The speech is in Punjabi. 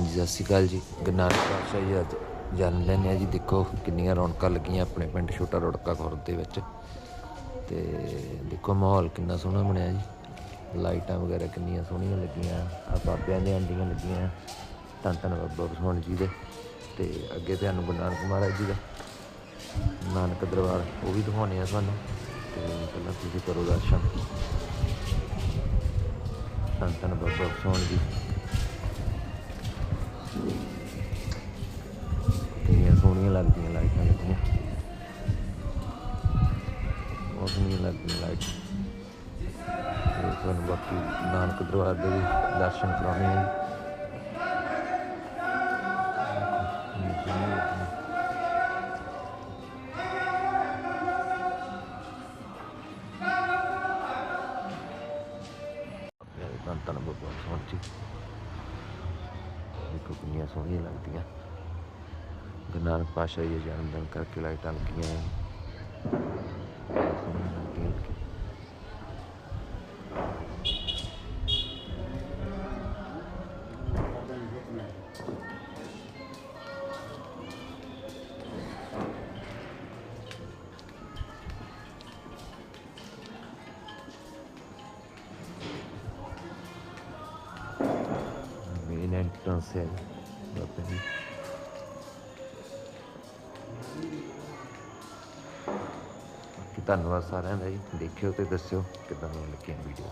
ਹਾਂਜੀ, ਸਤਿ ਸ਼੍ਰੀ ਅਕਾਲ ਜੀ। ਗੁਰਨਾਨਕ ਪਾਤਸ਼ਾਹ ਜੀ, ਅੱਜ ਜਨਮ ਦਿਨ ਹੈ ਜੀ। ਦੇਖੋ ਕਿੰਨੀਆਂ ਰੌਣਕਾਂ ਲੱਗੀਆਂ ਆਪਣੇ ਪਿੰਡ ਛੋਟਾ ਰੁੜਕਾ ਖੁਰਦ ਦੇ ਵਿੱਚ। ਤੇ ਦੇਖੋ ਮਾਹੌਲ ਕਿੰਨਾ ਸੋਹਣਾ ਬਣਿਆ ਜੀ। ਲਾਈਟਾਂ ਵਗੈਰਾ ਕਿੰਨੀਆਂ ਸੋਹਣੀਆਂ ਲੱਗੀਆਂ। ਆ ਬਾਬਿਆਂ ਦੇ ਆਂਡੀਆਂ ਲੱਗੀਆਂ। ਧੰਨ ਧੰਨ ਬਾਬਾ ਬਸਵੰਤ ਜੀ ਦੇ। ਤੇ ਅੱਗੇ ਤੁਹਾਨੂੰ ਗੁਰੂ ਨਾਨਕ ਮਹਾਰਾਜ ਜੀ ਦਾ ਨਾਨਕ ਦਰਬਾਰ, ਉਹ ਵੀ ਦਿਖਾਉਣੇ ਆ ਤੁਹਾਨੂੰ ਤੇ ਪਹਿਲਾਂ ਤੁਸੀਂ ਕਰੋ ਦਰਸ਼ਨ। ਧੰਨ ਧੰਨ ਬਾਬਾ ਬਸਵੰਤ ਜੀ। ਲੱਗਦੀਆਂ ਲਾਈਟਾਂ ਲੱਗੀਆਂ ਲਾਈਟ ਤੁਹਾਨੂੰ ਬਾਕੀ ਨਾਨਕ ਦਰਬਾਰ ਦੇ ਵੀ ਦਰਸ਼ਨ ਕਰਾਉਣੇ ਆ। ਧੰਨ ਧੰਨ ਬਾਬਾ ਸੋਹਣ। ਜੀ ਦੇਖੋ ਕਿੰਨੀਆਂ ਸੋਹਣੀਆਂ ਲੱਗਦੀਆਂ। ਗੁਰੂ ਨਾਨਕ ਪਾਤਸ਼ਾਹ ਜੀ ਦੇ ਜਨਮ ਦਿਨ ਕਰਕੇ ਲਾਈਟਾਂ ਲੱਗੀਆਂ ਹੈ ਸੋਹਣੀਆਂ ਲੱਗਦੀਆਂ ਧੰਨਵਾਦ ਸਾਰਿਆਂ ਦਾ ਜੀ। ਦੇਖਿਓ ਤੇ ਦੱਸਿਓ ਕਿੱਦਾਂ ਦੀਆਂ ਲੱਗੀਆਂ ਵੀਡੀਓ